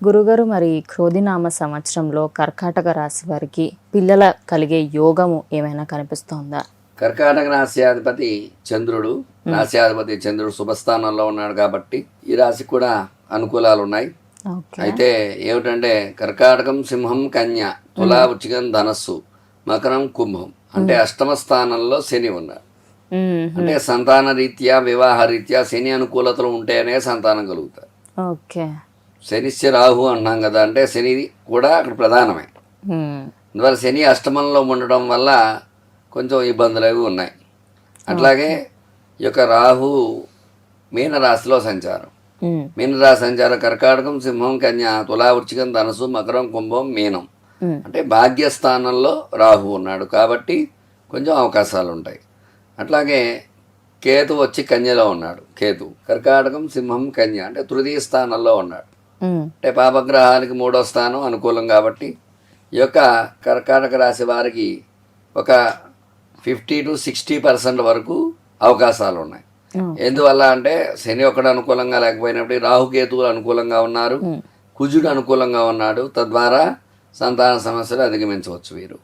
గురుగారు మరి క్రోధినామ సంవత్సరంలో కర్కాటక రాశి వారికి పిల్లల కలిగే యోగము ఏమైనా కనిపిస్తోందా? కర్కాటక రాశ్యాధిపతి చంద్రుడు రాశ్యాధిపతి చంద్రుడు శుభస్థానంలో ఉన్నాడు కాబట్టి ఈ రాశి కూడా అనుకూలాలు ఉన్నాయి అయితే ఏమిటంటే కర్కాటకం సింహం కన్య తులా వృచ్చికం ధనస్సు మకరం కుంభం. అంటే అష్టమ స్థానంలో శని ఉన్నాడు. అంటే సంతాన రీత్యా వివాహ రీత్యా శని అనుకూలతలు ఉంటేనే సంతానం కలుగుతారు ఓకే. శనిశ్చ రాహు అంటున్నాం కదా అంటే శని కూడా అక్కడ ప్రధానమే. అందువల్ల శని అష్టమంలో ఉండడం వల్ల కొంచెం ఇబ్బందులు అవి ఉన్నాయి అట్లాగే ఈ యొక్క రాహు మీనరాశిలో సంచారం. మీనరాశి సంచారం కర్కాటకం సింహం కన్య తులా వృచ్చికం ధనసు మకరం కుంభం మీనం. అంటే భాగ్యస్థానంలో రాహు ఉన్నాడు కాబట్టి కొంచెం అవకాశాలు ఉంటాయి అట్లాగే కేతు వచ్చి కన్యలో ఉన్నాడు కేతు కర్కాటకం సింహం కన్య అంటే తృతీయ స్థానంలో ఉన్నాడు. అంటే పాపగ్రహానికి మూడో స్థానం అనుకూలం కాబట్టి ఈ యొక్క కర్కాటక రాశి వారికి ఒక ఫిఫ్టీ టు సిక్స్టీ పర్సెంట్ వరకు అవకాశాలు ఉన్నాయి. ఎందువల్ల అంటే శని ఒకడు అనుకూలంగా లేకపోయినప్పుడు రాహుకేతువులు అనుకూలంగా ఉన్నారు. కుజుడు అనుకూలంగా ఉన్నాడు. తద్వారా సంతాన సమస్యలు అధిగమించవచ్చు వీరు.